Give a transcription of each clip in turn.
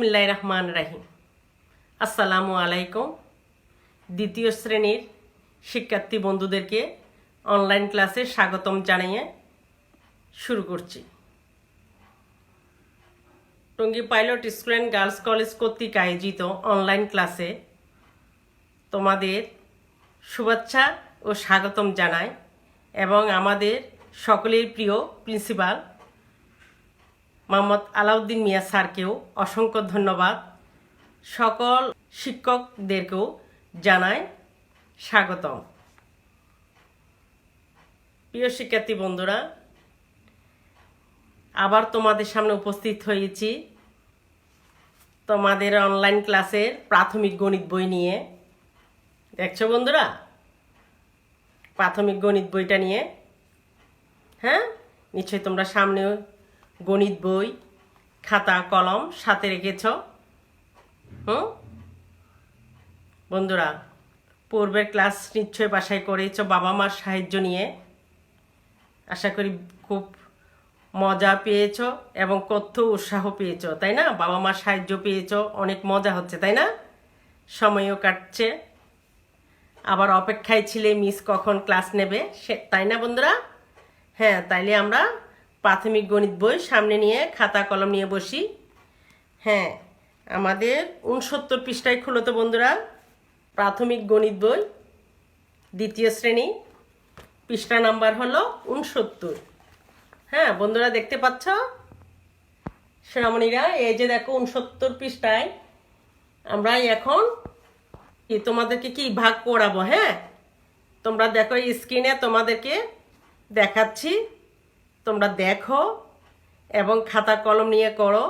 বিসমিল্লাহ রহমান রাহিম আসসালামু আলাইকুম। দ্বিতীয় শ্রেণির শিক্ষার্থী বন্ধুদেরকে অনলাইন ক্লাসে স্বাগতম জানিয়ে শুরু করছি। Tongi pilot school and girls college কর্তৃক আয়োজিত অনলাইন ক্লাসে তোমাদের শুভেচ্ছা ও স্বাগতম জানাই এবং আমাদের সকলের প্রিয় প্রিন্সিপাল মোহাম্মদ আলাউদ্দিন মিয়া স্যারকেও অসংখ্য ধন্যবাদ। সকল শিক্ষকদেরকেও জানাই স্বাগতম। প্রিয় শিক্ষার্থী বন্ধুরা, আবার তোমাদের সামনে উপস্থিত হয়েছি তোমাদের অনলাইন ক্লাসের প্রাথমিক গণিত বই নিয়ে। দেখছ বন্ধুরা? প্রাথমিক গণিত বইটা নিয়ে। হ্যাঁ? নিশ্চয়ই তোমরা সামনেও গণিত বই, খাতা, কলম সাথে রেখেছ। হুম? বন্ধুরা, পূর্বের ক্লাস নিশ্চয় বাসায় করেছ বাবা মার সাহায্য নিয়ে। আশা করি খুব মজা পেয়েছ এবং কত উৎসাহ পেয়েছ, তাই না? বাবা মার সাহায্য পেয়েছ, অনেক মজা হচ্ছে, তাই না? সময়ও কাটছে। আবার অপেক্ষায় ছিলে মিস কখন ক্লাস নেবে, সে তাই না বন্ধুরা? হ্যাঁ তাইলে আমরা প্রাথমিক গণিত বই সামনে নিয়ে খাতা কলম নিয়ে বসি। হ্যাঁ আমাদের উনসত্তর পৃষ্ঠায় খুলো তো বন্ধুরা, প্রাথমিক গণিত বই, দ্বিতীয় শ্রেণি, পৃষ্ঠা নাম্বার হলো উনসত্তর। হ্যাঁ বন্ধুরা দেখতে পাচ্ছ? শ্রামণীরা এই যে দেখো উনসত্তর পৃষ্ঠায় আমরা এখন কি তোমাদেরকে কি ভাগ করাবো হ্যাঁ? তোমরা দেখো স্ক্রিনে তোমাদেরকে দেখাচ্ছি। তোমরা দেখো এবং খাতা কলম নিয়ে করো।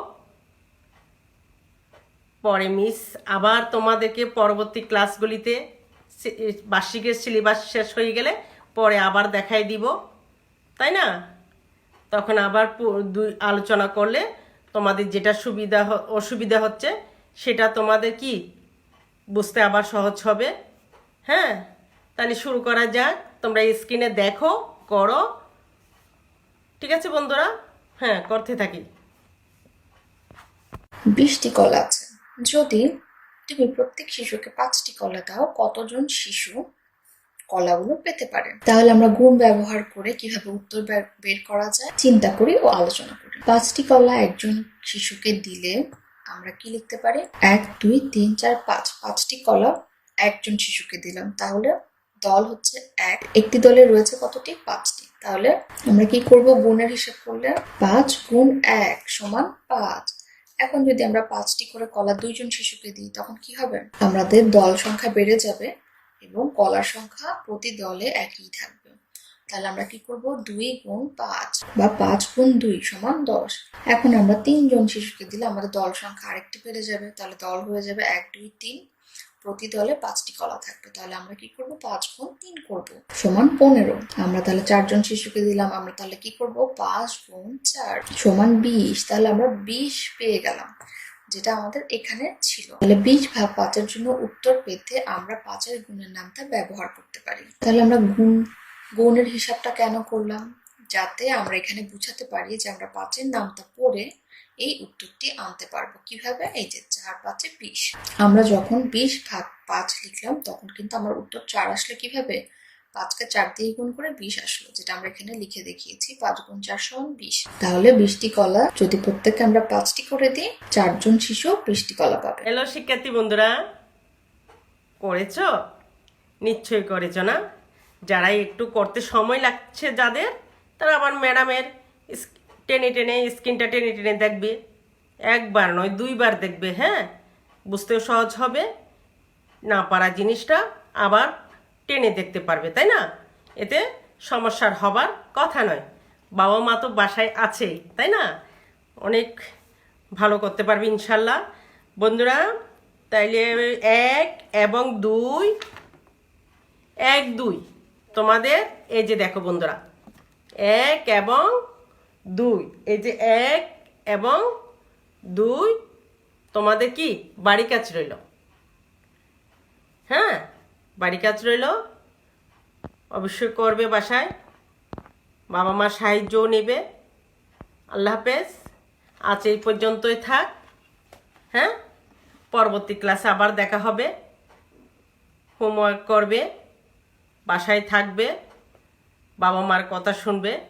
পরে মিস, আবার তোমাদেরকে পরবর্তী ক্লাসগুলিতে বার্ষিকের সিলেবাস শেষ হয়ে গেলে পরে আবার দেখাই দিব। তাই না? তখন আবার দুই, আলোচনা করলে তোমাদের যেটা সুবিধা অসুবিধা হচ্ছে সেটা তোমাদের কি? বুঝতে আবার সহজ হবে। হ্যাঁ? তাহলে শুরু করা যাক। তোমরা স্ক্রিনে দেখো, করো। ঠিক আছে বন্ধুরা? হ্যাঁ করতে থাকি। বিশটি কলা আছে। যদি তুমি প্রত্যেক শিশুকে পাঁচটি কলা দাও, কতজন শিশু কলাগুলো পেতে পারে? তাহলে আমরা গুণ ব্যবহার করে কীভাবে উত্তর বের- করা যায়, চিন্তা করি ও আলোচনা করি। পাঁচটি কলা একজন শিশুকে দিলে আমরা কি লিখতে পারি? এক, দুই, তিন, চার, পাঁচ। পাঁচটি কলা একজন শিশুকে দিলাম, তাহলে দল হচ্ছে এক। একটি দলে রয়েছে কতটি? পাঁচটি। তাহলে আমরা কি করব? গুণের হিসাব করলে পাঁচ গুণ এক সমান পাঁচ। এখন যদি আমরা পাঁচটি করে কলা দুইজন শিশুকে দিই, তখন কি হবে? আমাদের দল সংখ্যা বেড়ে যাবে এবং কলার সংখ্যা প্রতি দলে একই থাকবে। তাহলে আমরা কি করব? দুই গুণ পাঁচ বা পাঁচ গুণ দুই সমান দশ। এখন আমরা তিনজন শিশুকে দিলে আমাদের দল সংখ্যা আরেকটি বেড়ে যাবে। তাহলে দল হয়ে যাবে এক, দুই, তিন। প্রতি দলে পাঁচটি কলা থাকবে। তাহলে আমরা কি করব? পাঁচ গুণ তিন করব। সমান পনেরো। আমরা তাহলে চারজন শিশুকে দিলাম, আমরা তাহলে কি করব? পাঁচ গুণ চার সমান বিশ। তাহলে আমরা বিশ পেয়ে গেলাম, যেটা আমাদের এখানে ছিল। তাহলে বিশ ভাগ পাঁচের জন্য উত্তর পেতে আমরা পাঁচের গুণের নামটা ব্যবহার করতে পারি। তাহলে আমরা গুণ, গুণের হিসাবটা কেন করলাম? যাতে আমরা এখানে বুঝাতে পারি যে আমরা পাঁচের নামটা পড়ে এই উত্তরটি আনতে পারব। কীভাবে? এই যে চার পাঁচে বিশ। আমরা যখন বিশ ভাগ পাঁচ লিখলাম তখন কিন্তু আমার উত্তর চার আসলে কীভাবে? পাঁচকে চার দিয়ে গুণ করে বিশ আসলো যেটা আমরা এখানে লিখে দেখিয়েছি। পাঁচ গুণ চার সমান বিশ। তাহলে বিশটি কলা যদি প্রত্যেককে আমরা পাঁচটি করে দিই চারজন শিশু বিশটি কলা পাবে। হ্যালো শিক্ষার্থী বন্ধুরা করেছ? নিশ্চয়ই করেছ না? যারা একটু করতে সময় লাগছে যাদের তারা আবার ম্যাডামের টেনে টেনে স্ক্রিনটা টেনে টেনে দেখবে। একবার নয়, দুইবার দেখবে হ্যাঁ? বুঝতেও সহজ হবে। না পারা জিনিসটা আবার টেনে দেখতে পারবে, তাই না? এতে সমস্যার হবার কথা নয়। বাবা মা তো বাসায় আছেই, তাই না? অনেক ভালো করতে পারবে, ইনশাল্লাহ। বন্ধুরা, তাইলে এক এবং দুই, এক দুই। তোমাদের, এই যে দেখো বন্ধুরা, এক এবং দুই। এই যে এক এবং দুই, তোমাদের কি? বাড়ি কাজ রইল। হ্যাঁ? বাড়ি কাজ রইল। অবশ্যই করবে বাসায়। বাবা মা সাহায্যও নেবে। আল্লাহ হাফেজ। আজ এই পর্যন্তই থাক। হ্যাঁ? পরবর্তী ক্লাসে আবার দেখা হবে। হোমওয়ার্ক করবে। বাসায় থাকবে। বাবা মার কথা শুনবে।